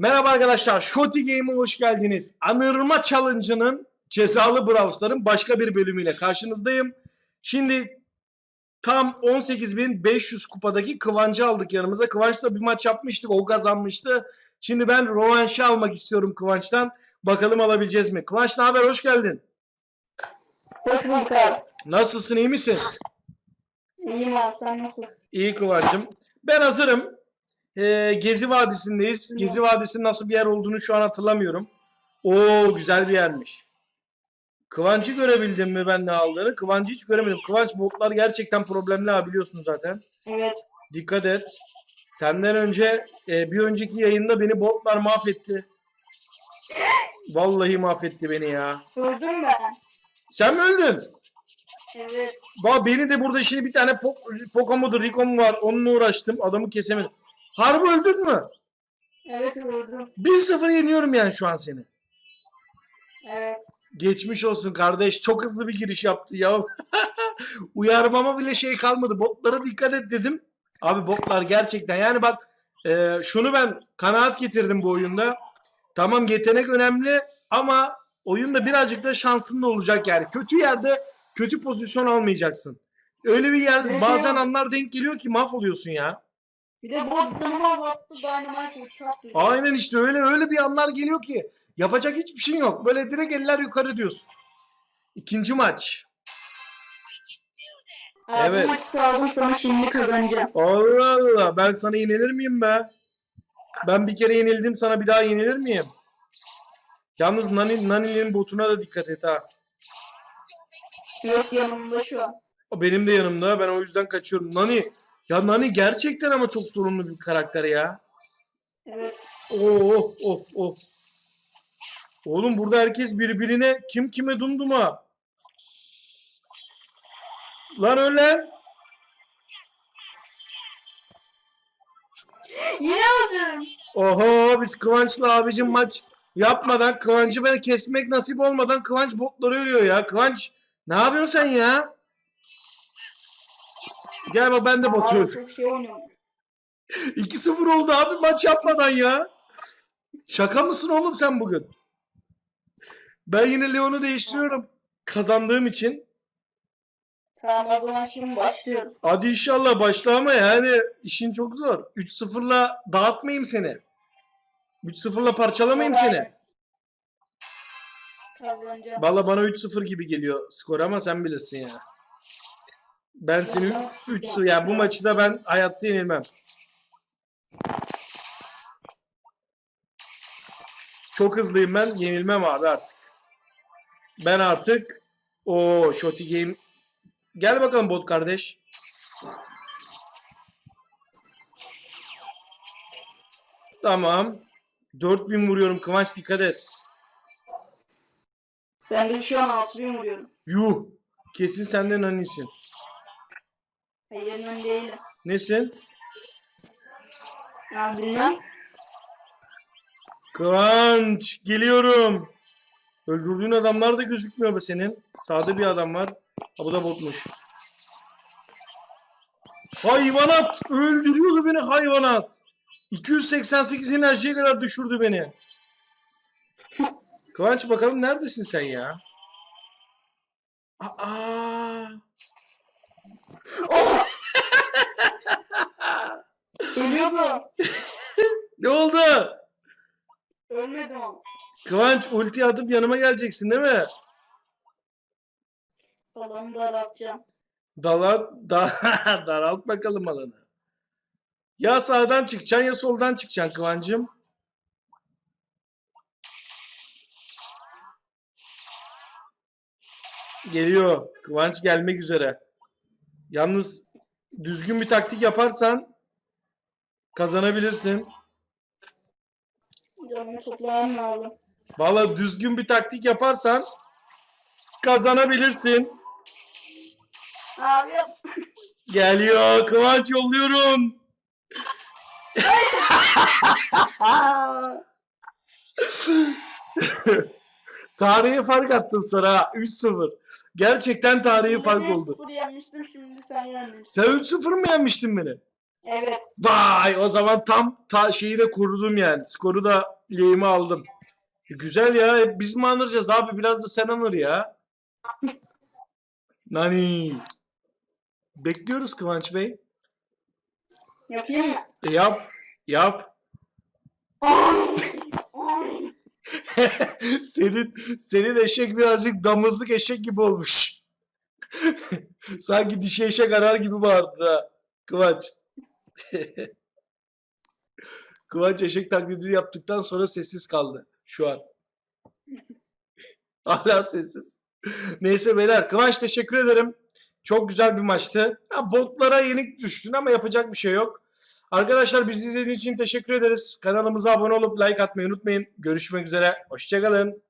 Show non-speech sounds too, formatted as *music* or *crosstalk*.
Merhaba arkadaşlar, Shoti Game'e hoş geldiniz. Anırma Challenge'ının cezalı Brawls'ların başka bir bölümüyle karşınızdayım. Şimdi tam 18.500 kupadaki Kıvanç'ı aldık yanımıza. Kıvanç'la bir maç yapmıştık, o kazanmıştı. Şimdi ben rövanşı almak istiyorum Kıvanç'tan. Bakalım alabileceğiz mi? Kıvanç ne haber, hoş geldin. Hoş bulduk. Nasılsın, iyi misin? İyiyim abi sen nasılsın? İyi Kıvanç'ım. Ben hazırım. Ee, Gezi Vadisi'ndeyiz. Gezi Vadisi'nin nasıl bir yer olduğunu şu an hatırlamıyorum. Oo güzel bir yermiş. Kıvanç'ı görebildin mi ben ne aldığını? Kıvanç'ı hiç göremedim. Kıvanç botlar gerçekten problemli ha biliyorsun zaten. Evet. Dikkat et. Senden önce e, bir önceki yayında beni botlar mahvetti. Vallahi mahvetti beni ya. Öldüm ben. Sen mi öldün? Evet. Ba beni de burada şimdi bir tane po- Poco mudur, Rico mu var? Onunla uğraştım. Adamı kesemedim. Harbi öldün mü? Evet öldüm. 1-0 yeniyorum yani şu an seni. Evet. Geçmiş olsun kardeş. Çok hızlı bir giriş yaptı ya. *laughs* Uyarmama bile şey kalmadı. Botlara dikkat et dedim. Abi botlar gerçekten yani bak e, şunu ben kanaat getirdim bu oyunda. Tamam yetenek önemli ama oyunda birazcık da şansın da olacak yani. Kötü yerde kötü pozisyon almayacaksın. Öyle bir yer bazen anlar denk geliyor ki mahvoluyorsun ya. Bir de bot canıma battı Dynamite uçak. Aynen işte öyle öyle bir anlar geliyor ki yapacak hiçbir şey yok. Böyle direkt eller yukarı diyorsun. İkinci maç. Abi Evet. bu maçı sağladım sana şimdi kazanacağım. Allah Allah ben sana yenilir miyim be? Ben bir kere yenildim sana bir daha yenilir miyim? Yalnız Nani, Nani'nin botuna da dikkat et ha. Yok yanımda şu an. O benim de yanımda ben o yüzden kaçıyorum. Nani ya Nani gerçekten ama çok sorunlu bir karakter ya. Evet. Oh oh oh. Oğlum burada herkes birbirine kim kime dumduma. Lan ölen. Yine öldüm. Oho biz Kıvanç'la abicim maç yapmadan Kıvanç'ı böyle kesmek nasip olmadan Kıvanç botları ölüyor ya. Kıvanç ne yapıyorsun sen ya? Gel bak ben de öldüm. çok şey oynuyorum. 2-0 oldu abi maç yapmadan ya. Şaka mısın oğlum sen bugün? Ben yine Leon'u değiştiriyorum. Kazandığım için. Tamam o zaman şimdi başlıyoruz. Hadi inşallah başla ama yani işin çok zor. 3-0'la dağıtmayayım seni. 3-0'la parçalamayayım seni. Kazanacağım. Valla bana 3-0 gibi geliyor skor ama sen bilirsin ya. Ben seni 3 ya bu maçı da ben hayatta yenilmem. Çok hızlıyım ben. Yenilmem abi artık. Ben artık o Shotty Game Gel bakalım bot kardeş. Tamam. 4000 vuruyorum Kıvanç dikkat et. Ben de şu an 6000 vuruyorum. Yuh. Kesin senden annesin. Hayır ben değilim. Nesin? Ya bilmem. Kıvanç geliyorum. Öldürdüğün adamlar da gözükmüyor be senin. Sağda bir adam var. Ha bu da botmuş. Hayvanat! Öldürüyordu beni hayvanat. 288 enerjiye kadar düşürdü beni. Kıvanç bakalım neredesin sen ya? Aa! Ölüyordum. Ne oldu? Ölmedim. Kıvanç ulti atıp yanıma geleceksin değil mi? Alanı daraltacağım. Dalar, da, *laughs* daralt bakalım alanı. Ya sağdan çıkacaksın ya soldan çıkacaksın Kıvancım. Geliyor. Kıvanç gelmek üzere. Yalnız düzgün bir taktik yaparsan kazanabilirsin. Canımı toplamam lazım. Valla düzgün bir taktik yaparsan kazanabilirsin. Abi Geliyor. Kıvanç yolluyorum. *laughs* Tarihi fark attım sana. ha. 3-0. Gerçekten tarihi fark oldu. 0 yenmiştim şimdi sen yenmişsin. Sen 3-0 mı yenmiştin beni? Evet. Vay o zaman tam ta şeyi de kurdum yani. Skoru da lehime aldım. E, güzel ya. Hep biz mi anıracağız abi? Biraz da sen anır ya. *laughs* Nani. Bekliyoruz Kıvanç Bey. Yapayım mı? E, yap. Yap. *laughs* *laughs* senin senin eşek birazcık damızlık eşek gibi olmuş. *laughs* Sanki dişi eşek arar gibi bağırdı ha. Kıvanç. *laughs* Kıvanç eşek taklidini yaptıktan sonra sessiz kaldı şu an. Hala sessiz. Neyse beyler Kıvanç teşekkür ederim. Çok güzel bir maçtı. Ha, botlara yenik düştün ama yapacak bir şey yok. Arkadaşlar bizi izlediğiniz için teşekkür ederiz. Kanalımıza abone olup like atmayı unutmayın. Görüşmek üzere. Hoşçakalın.